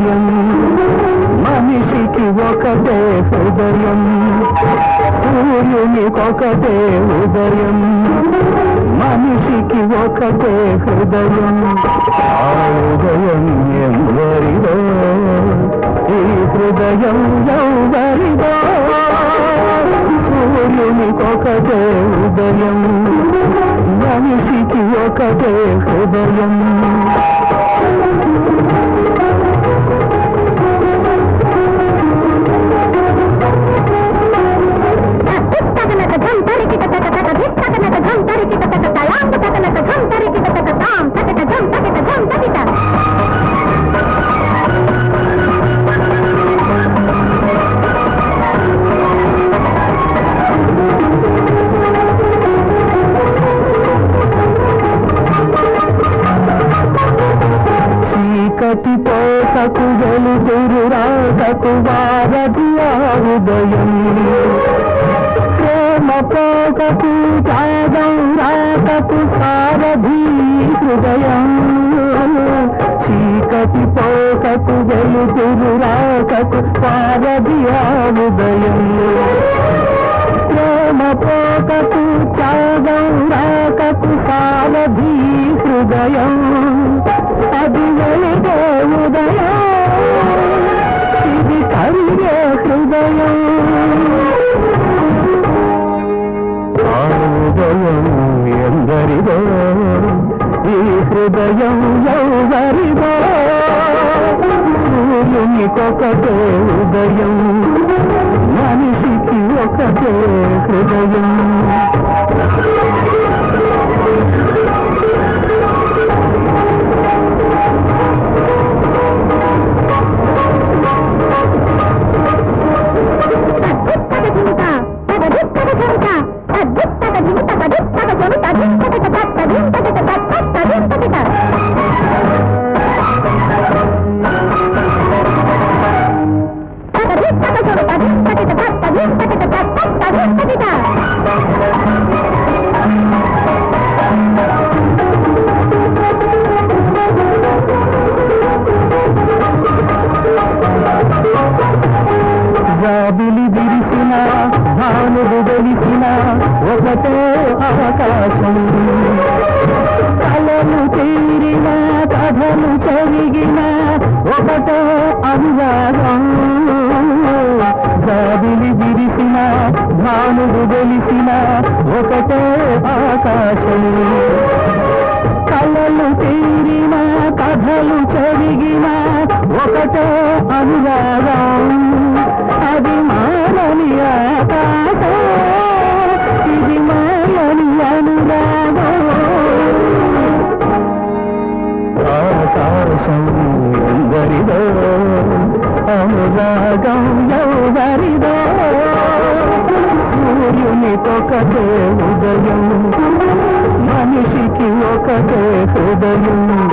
ఒకటే మనిషికి ఒకటే హృదయం సూర్యునికొకటే ఉదయం. మనిషికి ఒకటే హృదయం. ఆ ఉదయం ఎవరిదో ఈ హృదయం ఎవరిదో. సూర్యునికొకటే ఉదయం. మనిషికి ఒకటే హృదయం. పోసకు వెలుగురు రాకకు వారధి ఆ ఉదయం ప్రేమ పోకకు త్యాగం రాకకు సారథి హృదయం. చీకటి పోకకు వెలుగురు రాకకు వారధి ఆ ఉదయం ప్రేమ పోకకు త్యాగం రాకకు సారధి హృదయం. హృదయం ఎవరిదో? సూర్యునికొకటే ఉదయం మనిషికి ఒకటే హృదయం. ఆకాశం కలలు తీరిన కథలు చెరిగిన ఒకటే అనువాదం జాబిలి విరిసిన భానుడు వెలిసిన ఒకటే ఆకాశం. కలలు తీరిన కథలు చెరిగిన ఒకటే అనురాగం. అది మా ఒకటే ఉదయం మనిషికి ఒకటే హృదయం.